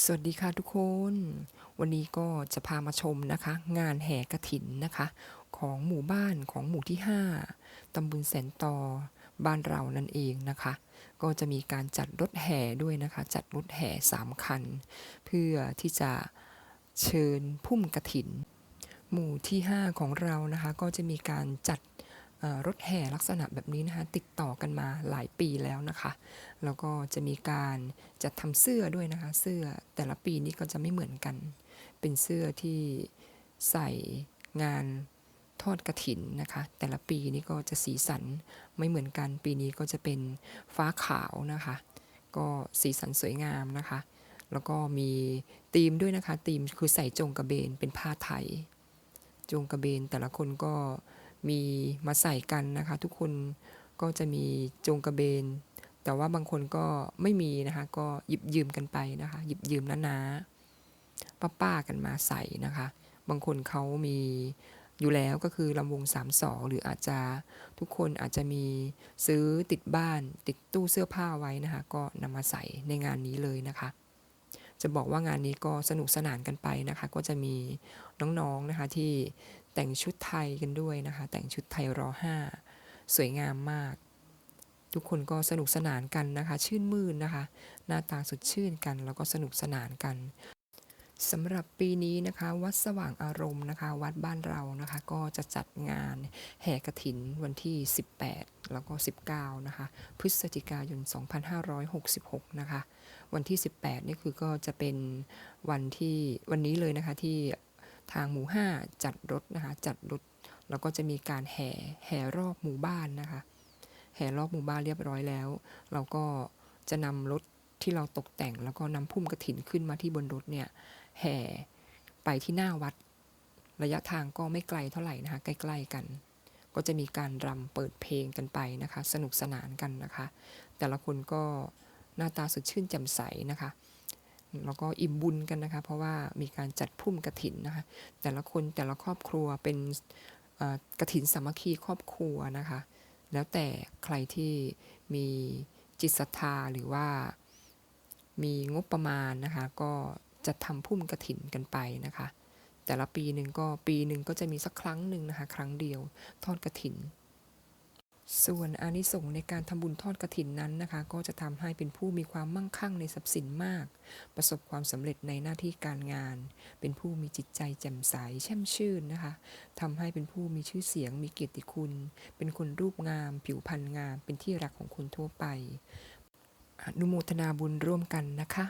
สวัสดีค่ะทุกคน วันนี้ก็จะพามาชมนะคะ งานแห่กระถินนะคะ ของหมู่บ้านของหมู่ที่ 5ตำบลแสนตอ บ้านเรานั่นเองนะคะ ก็จะมีการจัดรถแห่ด้วยนะคะ จัดรถแห่สามคัน เพื่อที่จะเชิญพุ่มกระถิน หมู่ที่ 5 ของเรานะคะ ก็จะมีการจัด รถแห่ลักษณะแบบนี้นะคะติดต่อกันมาหลายปีแล้วนะคะ แล้วก็จะมีการจัดทำเสื้อด้วยนะคะ เสื้อแต่ละปีนี้ก็จะไม่เหมือนกัน เป็นเสื้อที่ใส่งานทอดกระถินนะคะ แต่ละปีนี้ก็จะสีสันไม่เหมือนกัน ปีนี้ก็จะเป็นฟ้าขาวนะคะ ก็สีสันสวยงามนะคะ แล้วก็มีธีมด้วยนะคะธีมคือใส่จงกระเบนเป็นผ้าไทย จงกระเบนแต่ละคนก็ มีมาใส่กันนะคะ ทุกคนก็จะมีจงกระเบน แต่ว่าบางคนก็ไม่มีนะคะ ก็หยิบยืมกันไปนะคะ หยิบยืมน้าๆป้าป้าๆกันมาใส่นะคะ บางคนเขามีอยู่แล้วก็คือลำวงสามสองหรืออาจจะทุกคนอาจจะมีซื้อติดบ้าน ติดตู้เสื้อผ้าไว้นะคะ ก็นำมาใส่ในงานนี้เลยนะคะ จะบอกว่างานนี้ก็สนุกสนานกันไปนะคะ ก็จะมีน้องๆนะคะที่ แต่งชุดไทยกันด้วยนะคะ แต่งชุดไทยรอห้าสวยงามมาก ทุกคนก็สนุกสนานกันนะคะ ชื่นมื่นนะคะ หน้าตาสดชื่นกัน แล้วก็สนุกสนานกันสำหรับปีนี้นะคะ วัดสว่างอารมณ์นะคะ วัดบ้านเรานะคะ ก็จะจัดงานแห่กระถินวันที่ 18 แล้วก็ 19 นะคะ พฤศจิกายน 2566 นะคะ วันที่ 18 นี่คือก็จะเป็นวันที่วันนี้เลยนะคะที่ ทางหมู่ 5 จัดรถนะคะจัดรถแล้วก็จะมีการแห่แห่รอบหมู่บ้านนะคะ แห่รอบหมู่บ้านเรียบร้อยแล้ว เราก็จะนำรถที่เราตกแต่งแล้วก็นำพุ่มกระถินขึ้นมาที่บนรถเนี่ยแห่ไปที่หน้าวัด ระยะทางก็ไม่ไกลเท่าไหร่นะคะใกล้ๆกัน ก็จะมีการรำเปิดเพลงกันไปนะคะ สนุกสนานกันนะคะ แต่ละคนก็หน้าตาสดชื่นแจ่มใสนะคะ แล้วก็อิ่มบุญกันนะคะ เพราะว่ามีการจัดพุ่มกระถินนะคะ แต่ละคนแต่ละครอบครัวเป็นกระถินสามัคคีครอบครัวนะคะ แล้วแต่ใครที่มีจิตศรัทธาหรือว่ามีงบประมาณนะคะ ก็จะทำพุ่มกระถินกันไปนะคะ แต่ละปีหนึ่งก็ปีหนึ่งก็จะมีสักครั้งหนึ่งนะคะ ครั้งเดียวทอดกระถิน ส่วนอานิสงส์ในการทำบุญทอดกระถินนั้นนะคะ ก็จะทำให้เป็นผู้มีความมั่งคั่งในทรัพย์สินมาก ประสบความสำเร็จในหน้าที่การงาน เป็นผู้มีจิตใจแจ่มใสแช่มชื่นนะคะทำให้เป็นผู้มีชื่อเสียง มีเกียรติคุณ เป็นคนรูปงาม ผิวพรรณงาม เป็นที่รักของคนทั่วไปอนุโมทนาบุญร่วมกันนะคะ